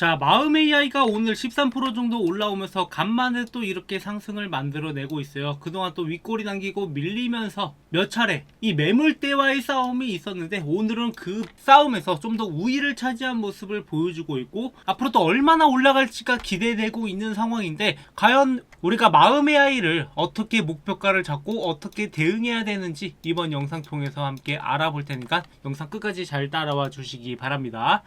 자, 마음 AI가 오늘 13% 정도 올라오면서 간만에 또 이렇게 상승을 만들어내고 있어요. 그동안 또 윗골이 당기고 밀리면서 몇 차례 이 매물대와의 싸움이 있었는데 오늘은 그 싸움에서 좀 더 우위를 차지한 모습을 보여주고 있고 앞으로 또 얼마나 올라갈지가 기대되고 있는 상황인데 과연 우리가 마음 AI를 어떻게 목표가를 잡고 어떻게 대응해야 되는지 이번 영상 통해서 함께 알아볼 테니까 영상 끝까지 잘 따라와 주시기 바랍니다.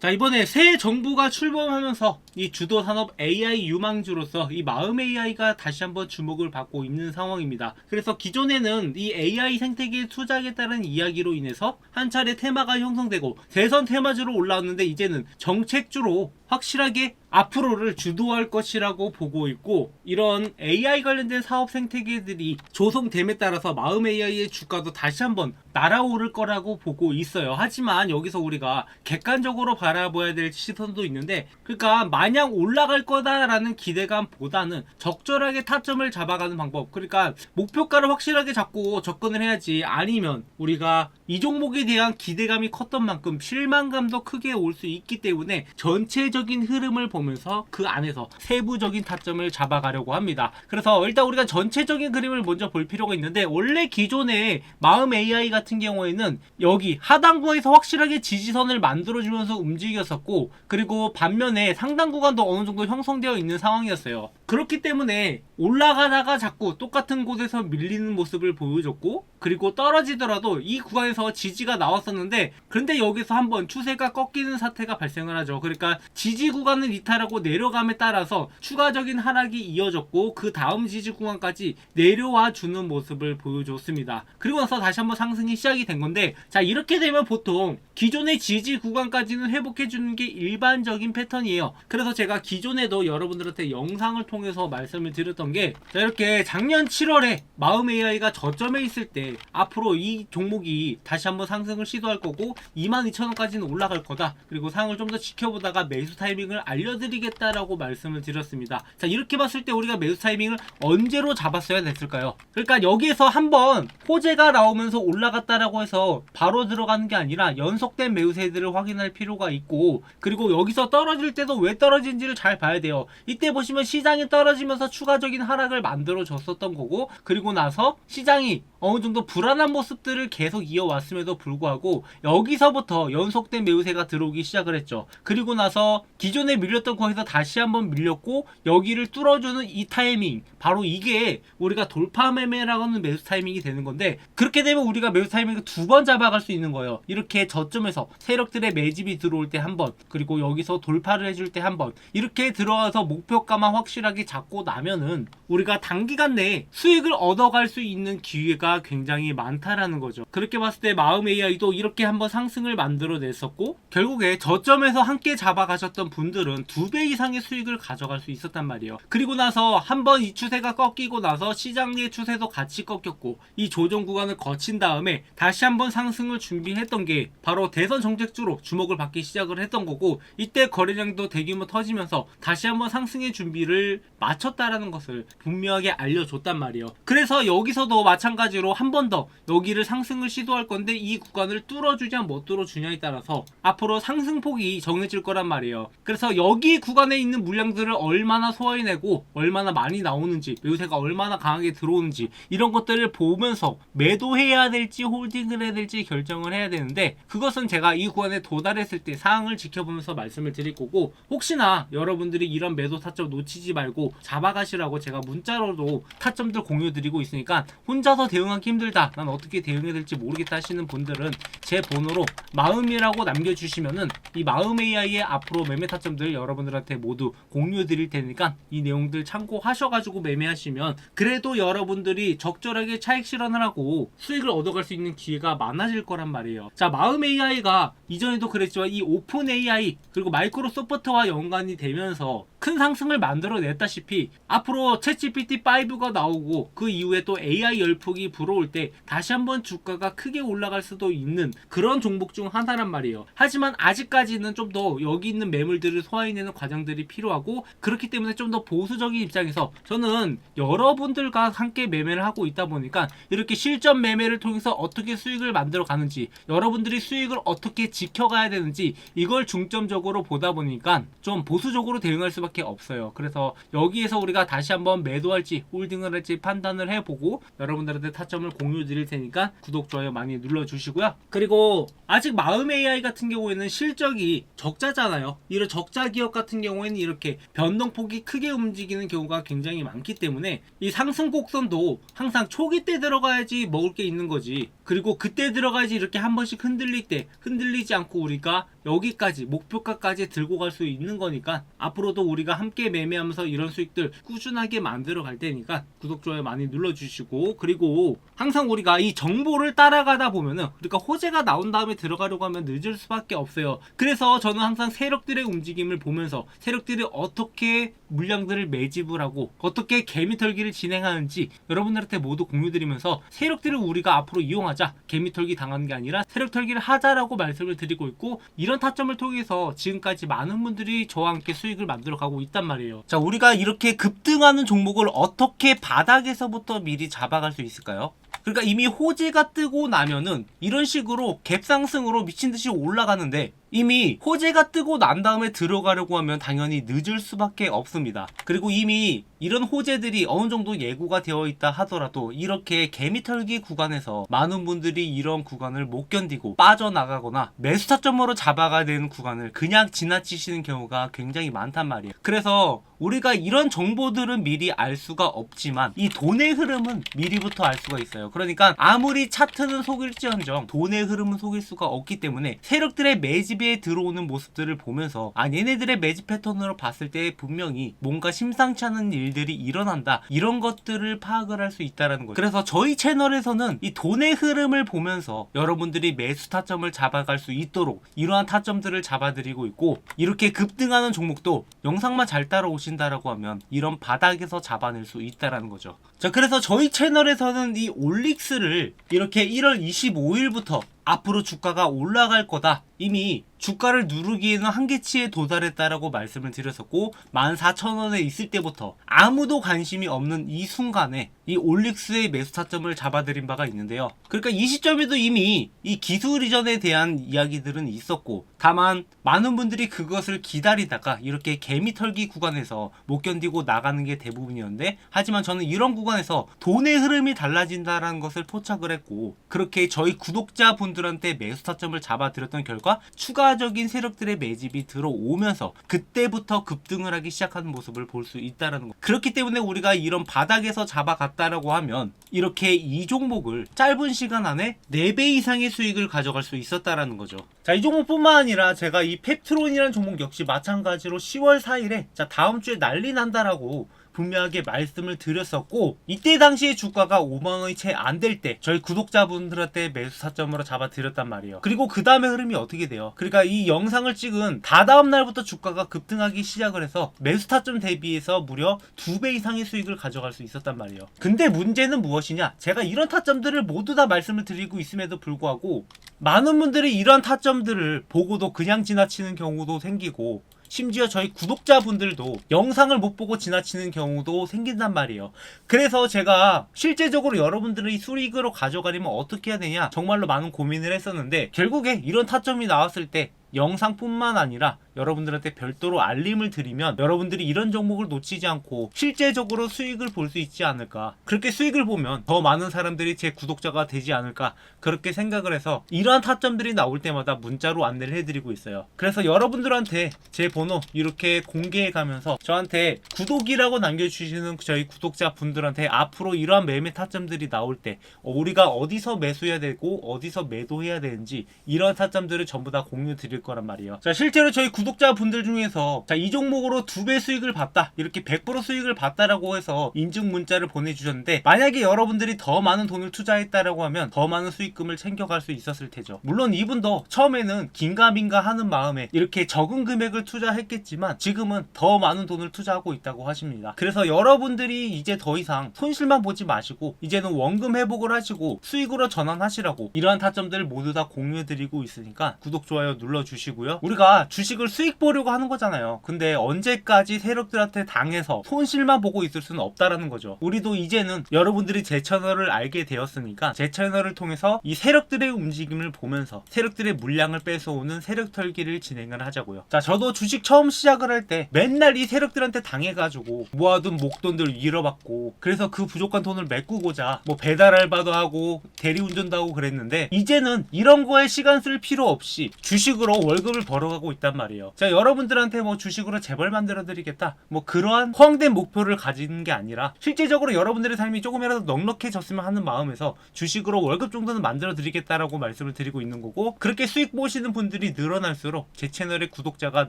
자 이번에 새 정부가 출범하면서 이 주도 산업 AI 유망주로서 이 마음 AI가 다시 한번 주목을 받고 있는 상황입니다. 그래서 기존에는 이 AI 생태계 투자하겠다는 이야기로 인해서 한 차례 테마가 형성되고 대선 테마주로 올라왔는데 이제는 정책주로 확실하게 앞으로를 주도할 것이라고 보고 있고 이런 AI 관련된 사업 생태계들이 조성됨에 따라서 마음 AI의 주가도 다시 한번 날아오를 거라고 보고 있어요. 하지만 여기서 우리가 객관적으로 바라봐야 될 시선도 있는데 그러니까 마냥 올라갈 거다라는 기대감보다는 적절하게 타점을 잡아가는 방법. 그러니까 목표가를 확실하게 잡고 접근을 해야지 아니면 우리가 이 종목에 대한 기대감이 컸던 만큼 실망감도 크게 올 수 있기 때문에 전체적 인 흐름을 보면서 그 안에서 세부적인 타점을 잡아가려고 합니다. 그래서 일단 우리가 전체적인 그림을 먼저 볼 필요가 있는데 원래 기존의 마음 AI 같은 경우에는 여기 하단부에서 확실하게 지지선을 만들어주면서 움직였었고 그리고 반면에 상단 구간도 어느 정도 형성되어 있는 상황이었어요. 그렇기 때문에 올라가다가 자꾸 똑같은 곳에서 밀리는 모습을 보여줬고 그리고 떨어지더라도 이 구간에서 지지가 나왔었는데 그런데 여기서 한번 추세가 꺾이는 사태가 발생을 하죠. 그러니까 지지 구간을 이탈하고 내려감에 따라서 추가적인 하락이 이어졌고 그 다음 지지 구간까지 내려와 주는 모습을 보여줬습니다. 그리고 나서 다시 한번 상승이 시작이 된 건데 자 이렇게 되면 보통 기존의 지지 구간까지는 회복해 주는 게 일반적인 패턴이에요. 그래서 제가 기존에도 여러분들한테 영상을 통해서 말씀을 드렸던 게 자, 이렇게 작년 7월에 마음 AI가 저점에 있을 때 앞으로 이 종목이 다시 한번 상승을 시도할 거고 22,000원까지는 올라갈 거다. 그리고 상을 좀 더 지켜보다가 매수 타이밍을 알려드리겠다라고 말씀을 드렸습니다. 자 이렇게 봤을 때 우리가 매수 타이밍을 언제로 잡았어야 됐을까요? 그러니까 여기에서 한번 호재가 나오면서 올라갔다라고 해서 바로 들어가는 게 아니라 연속된 매수세들을 확인할 필요가 있고 그리고 여기서 떨어질 때도 왜 떨어진지를 잘 봐야 돼요. 이때 보시면 시장이 떨어지면서 추가적인 하락을 만들어 줬었던 거고 그리고 나서 시장이 어느 정도 불안한 모습들을 계속 이어왔음에도 불구하고 여기서부터 연속된 매우세가 들어오기 시작을 했죠. 그리고 나서 기존에 밀렸던 거에서 다시 한번 밀렸고 여기를 뚫어주는 이 타이밍 바로 이게 우리가 돌파 매매라고 하는 매수 타이밍이 되는 건데 그렇게 되면 우리가 매수 타이밍을 두 번 잡아갈 수 있는 거예요. 이렇게 저점에서 세력들의 매집이 들어올 때 한 번 그리고 여기서 돌파를 해줄 때 한 번 이렇게 들어와서 목표가만 확실하게 잡고 나면은 우리가 단기간 내에 수익을 얻어갈 수 있는 기회가 굉장히 많다라는 거죠. 그렇게 봤을 때 마음 AI도 이렇게 한번 상승을 만들어냈었고 결국에 저점에서 함께 잡아가셨던 분들은 두 배 이상의 수익을 가져갈 수 있었단 말이에요. 그리고 나서 한번 이 추세가 꺾이고 나서 시장의 추세도 같이 꺾였고 이 조정 구간을 거친 다음에 다시 한번 상승을 준비했던 게 바로 대선 정책주로 주목을 받기 시작을 했던 거고 이때 거래량도 대규모 터지면서 다시 한번 상승의 준비를 마쳤다라는 것을 분명하게 알려줬단 말이에요. 그래서 여기서도 마찬가지 로 한 번 더 여기를 상승을 시도할 건데 이 구간을 뚫어주냐 못 뚫어주냐에 따라서 앞으로 상승폭이 정해질 거란 말이에요. 그래서 여기 구간에 있는 물량들을 얼마나 소화해내고 얼마나 많이 나오는지 매우세가 얼마나 강하게 들어오는지 이런 것들을 보면서 매도해야 될지 홀딩을 해야 될지 결정을 해야 되는데 그것은 제가 이 구간에 도달했을 때 상황을 지켜보면서 말씀을 드릴 거고 혹시나 여러분들이 이런 매도 타점 놓치지 말고 잡아가시라고 제가 문자로도 타점들 공유 드리고 있으니까 혼자서 대응 하기 힘들다 난 어떻게 대응해야 될지 모르겠다 하시는 분들은 제 번호로 마음이라고 남겨주시면은 이 마음 AI의 앞으로 매매 타점들 여러분들한테 모두 공유 드릴 테니까 이 내용들 참고하셔가지고 매매하시면 그래도 여러분들이 적절하게 차익 실현을 하고 수익을 얻어갈 수 있는 기회가 많아질 거란 말이에요. 자, 마음 AI가 이전에도 그랬지만 이 오픈 AI 그리고 마이크로소프트와 연관이 되면서 큰 상승을 만들어냈다시피 앞으로 챗GPT 5가 나오고 그 이후에 또 AI 열풍이 불어올 때 다시 한번 주가가 크게 올라갈 수도 있는 그런 종목 중 하나란 말이에요. 하지만 아직까지는 좀 더 여기 있는 매물들을 소화해내는 과정들이 필요하고 그렇기 때문에 좀 더 보수적인 입장에서 저는 여러분들과 함께 매매를 하고 있다 보니까 이렇게 실전 매매를 통해서 어떻게 수익을 만들어 가는지 여러분들이 수익을 어떻게 지켜가야 되는지 이걸 중점적으로 보다 보니까 좀 보수적으로 대응할 수밖에 없어요. 그래서 여기에서 우리가 다시 한번 매도할지 홀딩을 할지 판단을 해보고 여러분들한테 타점을 공유 드릴 테니까 구독 좋아요 많이 눌러주시고요. 그리고 아직 마음 AI 같은 경우에는 실적이 적자잖아요. 이런 적자 기업 같은 경우에는 이렇게 변동폭이 크게 움직이는 경우가 굉장히 많기 때문에 이 상승 곡선도 항상 초기 때 들어가야지 먹을 게 있는 거지. 그리고 그때 들어가야지 이렇게 한 번씩 흔들릴 때 흔들리지 않고 우리가 여기까지 목표가까지 들고 갈 수 있는 거니까 앞으로도 우리가 함께 매매하면서 이런 수익들 꾸준하게 만들어 갈 테니까 구독 좋아요 많이 눌러주시고 그리고 항상 우리가 이 정보를 따라가다 보면은 우리가 호재가 나온 다음에 들어가려고 하면 늦을 수밖에 없어요. 그래서 저는 항상 세력들의 움직임을 보면서 세력들이 어떻게 물량들을 매집을 하고 어떻게 개미털기를 진행하는지 여러분들한테 모두 공유드리면서 세력들을 우리가 앞으로 이용하자 개미털기 당하는 게 아니라 세력털기를 하자라고 말씀을 드리고 있고 이런 타점을 통해서 지금까지 많은 분들이 저와 함께 수익을 만들어 가고 있단 말이에요. 자, 우리가 이렇게 급등하는 종목을 어떻게 바닥에서부터 미리 잡아갈 수 있을까요? 그러니까 이미 호재가 뜨고 나면은 이런 식으로 갭상승으로 미친 듯이 올라가는데 이미 호재가 뜨고 난 다음에 들어가려고 하면 당연히 늦을 수밖에 없습니다. 그리고 이미 이런 호재들이 어느 정도 예고가 되어 있다 하더라도 이렇게 개미털기 구간에서 많은 분들이 이런 구간을 못 견디고 빠져나가거나 매수 타점으로 잡아가야 되는 구간을 그냥 지나치시는 경우가 굉장히 많단 말이에요. 그래서 우리가 이런 정보들은 미리 알 수가 없지만 이 돈의 흐름은 미리부터 알 수가 있어요. 그러니까 아무리 차트는 속일지언정 돈의 흐름은 속일 수가 없기 때문에 세력들의 매집 에 들어오는 모습들을 보면서 아 얘네들의 매집 패턴으로 봤을 때 분명히 뭔가 심상치 않은 일들이 일어난다 이런 것들을 파악을 할 수 있다라는 거죠. 그래서 저희 채널에서는 이 돈의 흐름을 보면서 여러분들이 매수 타점을 잡아갈 수 있도록 이러한 타점들을 잡아드리고 있고 이렇게 급등하는 종목도 영상만 잘 따라오신다라고 하면 이런 바닥에서 잡아낼 수 있다라는 거죠. 자 그래서 저희 채널에서는 이 올릭스를 이렇게 1월 25일부터 앞으로 주가가 올라갈 거다. 이미 주가를 누르기에는 한계치에 도달했다라고 말씀을 드렸었고 14,000원에 있을 때부터 아무도 관심이 없는 이 순간에 이 올릭스의 매수 타점을 잡아드린 바가 있는데요. 그러니까 이 시점에도 이미 이 기술 이전에 대한 이야기들은 있었고 다만 많은 분들이 그것을 기다리다가 이렇게 개미 털기 구간에서 못 견디고 나가는 게 대부분이었는데 하지만 저는 이런 구간에서 돈의 흐름이 달라진다라는 것을 포착을 했고 그렇게 저희 구독자분들한테 매수 타점을 잡아드렸던 결과 추가 적인 세력들의 매집이 들어오면서 그때부터 급등을 하기 시작하는 모습을 볼 수 있다라는 거. 그렇기 때문에 우리가 이런 바닥에서 잡아갔다라고 하면 이렇게 이 종목을 짧은 시간 안에 4배 이상의 수익을 가져갈 수 있었다라는 거죠. 자, 이 종목뿐만 아니라 제가 이 펩트론이라는 종목 역시 마찬가지로 10월 4일에 자, 다음 주에 난리 난다라고 분명하게 말씀을 드렸었고 이때 당시에 주가가 5만 원이 채 안 될 때 저희 구독자분들한테 매수 타점으로 잡아 드렸단 말이에요. 그리고 그 다음에 흐름이 어떻게 돼요? 그러니까 이 영상을 찍은 다다음 날부터 주가가 급등하기 시작을 해서 매수 타점 대비해서 무려 2배 이상의 수익을 가져갈 수 있었단 말이에요. 근데 문제는 무엇이냐? 제가 이런 타점들을 모두 다 말씀을 드리고 있음에도 불구하고 많은 분들이 이런 타점들을 보고도 그냥 지나치는 경우도 생기고 심지어 저희 구독자분들도 영상을 못 보고 지나치는 경우도 생긴단 말이에요. 그래서 제가 실제적으로 여러분들이 수익으로 가져가려면 어떻게 해야 되냐 정말로 많은 고민을 했었는데 결국에 이런 타점이 나왔을 때 영상뿐만 아니라 여러분들한테 별도로 알림을 드리면 여러분들이 이런 종목을 놓치지 않고 실제적으로 수익을 볼 수 있지 않을까. 그렇게 수익을 보면 더 많은 사람들이 제 구독자가 되지 않을까. 그렇게 생각을 해서 이러한 타점들이 나올 때마다 문자로 안내를 해드리고 있어요. 그래서 여러분들한테 제 번호 이렇게 공개해 가면서 저한테 구독이라고 남겨주시는 저희 구독자 분들한테 앞으로 이러한 매매 타점들이 나올 때 어, 우리가 어디서 매수해야 되고 어디서 매도해야 되는지 이런 타점들을 전부 다 공유 드릴 거란 말이에요. 자, 실제로 저희 구독 자분들 중에서 자, 이 종목으로 두 배 수익을 봤다. 이렇게 100% 수익을 봤다라고 해서 인증 문자를 보내주셨는데 만약에 여러분들이 더 많은 돈을 투자했다라고 하면 더 많은 수익금을 챙겨갈 수 있었을 테죠. 물론 이분도 처음에는 긴가민가 하는 마음에 이렇게 적은 금액을 투자했겠지만 지금은 더 많은 돈을 투자하고 있다고 하십니다. 그래서 여러분들이 이제 더 이상 손실만 보지 마시고 이제는 원금 회복을 하시고 수익으로 전환하시라고 이러한 타점들을 모두 다 공유해드리고 있으니까 구독 좋아요 눌러주시고요. 우리가 주식을 수익 보려고 하는 거잖아요. 근데 언제까지 세력들한테 당해서 손실만 보고 있을 수는 없다라는 거죠. 우리도 이제는 여러분들이 제 채널을 알게 되었으니까 제 채널을 통해서 이 세력들의 움직임을 보면서 세력들의 물량을 뺏어오는 세력 털기를 진행을 하자고요. 자, 저도 주식 처음 시작을 할 때 맨날 이 세력들한테 당해가지고 모아둔 목돈들 잃어받고 그래서 그 부족한 돈을 메꾸고자 뭐 배달 알바도 하고 대리운전도 하고 그랬는데 이제는 이런 거에 시간 쓸 필요 없이 주식으로 월급을 벌어가고 있단 말이에요. 자, 여러분들한테 뭐 주식으로 재벌 만들어 드리겠다. 뭐 그러한 허황된 목표를 가지는 게 아니라 실제적으로 여러분들의 삶이 조금이라도 넉넉해졌으면 하는 마음에서 주식으로 월급 정도는 만들어 드리겠다라고 말씀을 드리고 있는 거고 그렇게 수익 보시는 분들이 늘어날수록 제 채널의 구독자가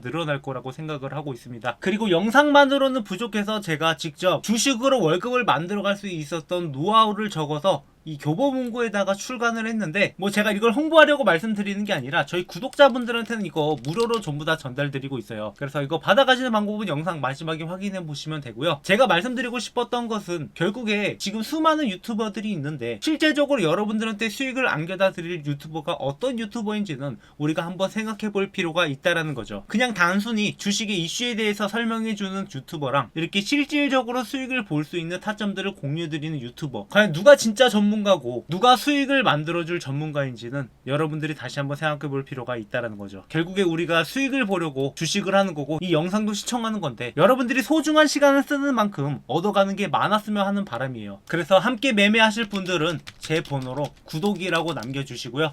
늘어날 거라고 생각을 하고 있습니다. 그리고 영상만으로는 부족해서 제가 직접 주식으로 월급을 만들어 갈 수 있었던 노하우를 적어서 이 교보문고에다가 출간을 했는데 뭐 제가 이걸 홍보하려고 말씀드리는 게 아니라 저희 구독자분들한테는 이거 무료로 전부 다 전달드리고 있어요. 그래서 이거 받아가시는 방법은 영상 마지막에 확인해 보시면 되고요. 제가 말씀드리고 싶었던 것은 결국에 지금 수많은 유튜버들이 있는데 실제적으로 여러분들한테 수익을 안겨다 드릴 유튜버가 어떤 유튜버인지는 우리가 한번 생각해 볼 필요가 있다라는 거죠. 그냥 단순히 주식의 이슈에 대해서 설명해 주는 유튜버랑 이렇게 실질적으로 수익을 볼 수 있는 타점들을 공유 드리는 유튜버 과연 누가 진짜 전문 가고 누가 수익을 만들어줄 전문가인지는 여러분들이 다시 한번 생각해 볼 필요가 있다라는 거죠. 결국에 우리가 수익을 보려고 주식을 하는 거고 이 영상도 시청하는 건데 여러분들이 소중한 시간을 쓰는 만큼 얻어가는 게 많았으면 하는 바람이에요. 그래서 함께 매매하실 분들은 제 번호로 구독이라고 남겨주시고요.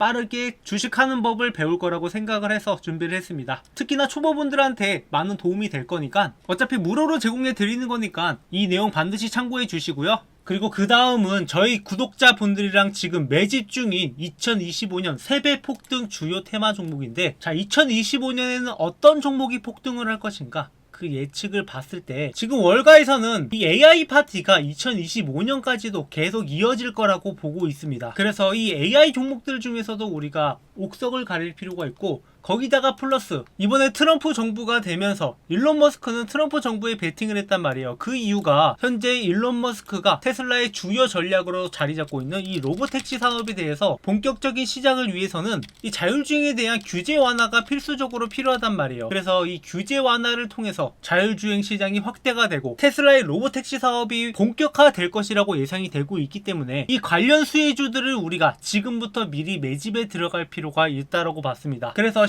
빠르게 주식하는 법을 배울 거라고 생각을 해서 준비를 했습니다. 특히나 초보분들한테 많은 도움이 될 거니까 어차피 무료로 제공해 드리는 거니까 이 내용 반드시 참고해 주시고요. 그리고 그 다음은 저희 구독자분들이랑 지금 매집 중인 2025년 세배 폭등 주요 테마 종목인데 자 2025년에는 어떤 종목이 폭등을 할 것인가 그 예측을 봤을 때 지금 월가에서는 이 AI 파티가 2025년까지도 계속 이어질 거라고 보고 있습니다. 그래서 이 AI 종목들 중에서도 우리가 옥석을 가릴 필요가 있고 거기다가 플러스 이번에 트럼프 정부가 되면서 일론 머스크는 트럼프 정부에 베팅을 했단 말이에요. 그 이유가 현재 일론 머스크가 테슬라의 주요 전략으로 자리 잡고 있는 이 로보택시 사업에 대해서 본격적인 시작을 위해서는 이 자율주행에 대한 규제 완화가 필수적으로 필요하단 말이에요. 그래서 이 규제 완화를 통해서 자율주행 시장이 확대가 되고 테슬라의 로보택시 사업이 본격화될 것이라고 예상이 되고 있기 때문에 이 관련 수혜주들을 우리가 지금부터 미리 매집에 들어갈 필요가 있다라고 봤습니다. 그래서